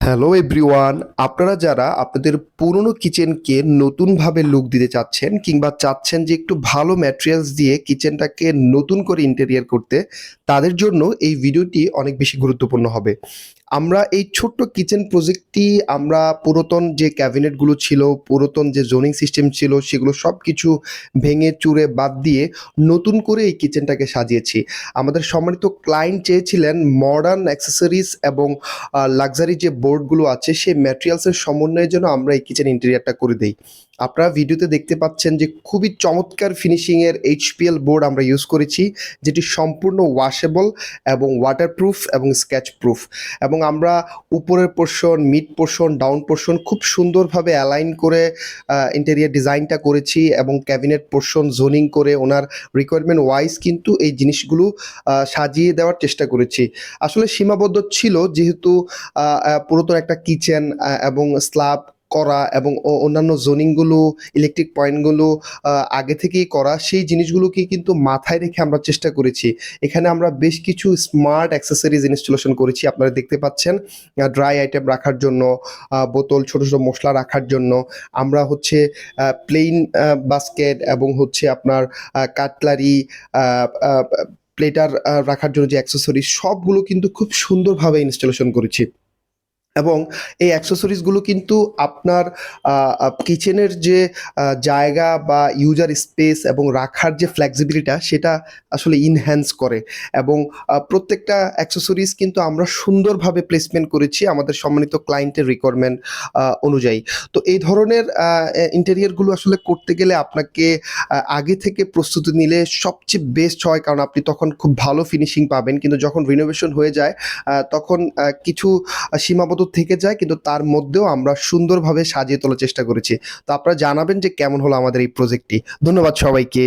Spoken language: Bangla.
হ্যালো এভরিওয়ান আপনারা যারা আপনাদের পুরনো কিচেনকে নতুনভাবে লুক দিতে চাচ্ছেন কিংবা চাচ্ছেন যে একটু ভালো ম্যাটেরিয়ালস দিয়ে কিচেনটাকে নতুন করে ইন্টেরিয়ার করতে, তাদের জন্য এই ভিডিওটি অনেক বেশি গুরুত্বপূর্ণ হবে। আমরা এই ছোট্ট কিচেন প্রজেক্টটি আমরা পুরাতন যে ক্যাবিনেটগুলো ছিল, পুরাতন যে জোনিং সিস্টেম ছিল, সেগুলো সব কিছু ভেঙে চুরে বাদ দিয়ে নতুন করে এই কিচেনটাকে সাজিয়েছি। আমাদের সম্মানিত ক্লায়েন্ট চেয়েছিলেন মডার্ন অ্যাক্সেসরিজ এবং লাক্সারি যে বোর্ডগুলো আছে, সেই ম্যাটেরিয়ালসের সমন্বয়ের জন্য আমরা এই কিচেন ইন্টেরিয়ারটা করে দিই। আপনারা ভিডিওতে দেখতে পাচ্ছেন যে খুবই চমৎকার ফিনিশিংয়ের এইচপিএল বোর্ড আমরা ইউজ করেছি, যেটি সম্পূর্ণ ওয়াশেবল এবং ওয়াটারপ্রুফ এবং স্কেচ প্রুফ এবং আমরা উপরের portion mid portion down portion খুব সুন্দরভাবে অ্যালাইন করে ইন্টেরিয়ার ডিজাইনটা করেছি এবং ক্যাবিনেট পোর্শন জোনিং করে ওনার রিকোয়ারমেন্ট ওয়াইজ কিন্তু এই জিনিসগুলো সাজিয়ে দেওয়ার চেষ্টা করেছি। আসলে সীমাবদ্ধ ছিল যেহেতু পুরাতন একটা কিচেন এবং স্ল্যাব করা এবং অন্যান্য জোনিংগুলো ইলেকট্রিক পয়েন্টগুলো আগে থেকেই করা, সেই জিনিসগুলোকে কিন্তু মাথায় রেখে আমরা চেষ্টা করেছি। এখানে আমরা বেশ কিছু স্মার্ট অ্যাক্সেসরিজ ইনস্টলেশন করেছি, আপনারা দেখতে পাচ্ছেন। ড্রাই আইটেম রাখার জন্য বোতল, ছোট ছোট মশলা রাখার জন্য। আমরা হচ্ছে প্লেন বাস্কেট এবং হচ্ছে আপনার কাটলারি প্লেটার রাখার জন্য যে অ্যাক্সেসরিজ সবগুলো কিন্তু খুব সুন্দরভাবে ইনস্টলেশন করেছি। এবং এই অ্যাক্সেসরিজগুলো কিন্তু আপনার কিচেনের যে জায়গা বা ইউজার স্পেস এবং রাখার যে ফ্লেক্সিবিলিটা সেটা আসলে ইনহ্যান্স করে। এবং প্রত্যেকটা অ্যাক্সেসরিজ কিন্তু আমরা সুন্দরভাবে প্লেসমেন্ট করেছি আমাদের সম্মানিত ক্লায়েন্টের রিকোয়ারমেন্ট অনুযায়ী। তো এই ধরনের ইন্টেরিয়ারগুলো আসলে করতে গেলে আপনাকে আগে থেকে প্রস্তুতি নিলে সবচেয়ে বেস্ট হয়। কারণ আপনি তখন খুব ভালো ফিনিশিং পাবেন। কিন্তু যখন রিনোভেশন হয়ে যায় তখন কিছু সীমাবদ্ধ থেকে যায়, কিন্তু তার মধ্যেও আমরা সুন্দরভাবে সাজিয়ে তোলার চেষ্টা করেছি। তো আপনারা জানাবেন যে কেমন হলো আমাদের এই প্রজেক্টটি ধন্যবাদ সবাইকে।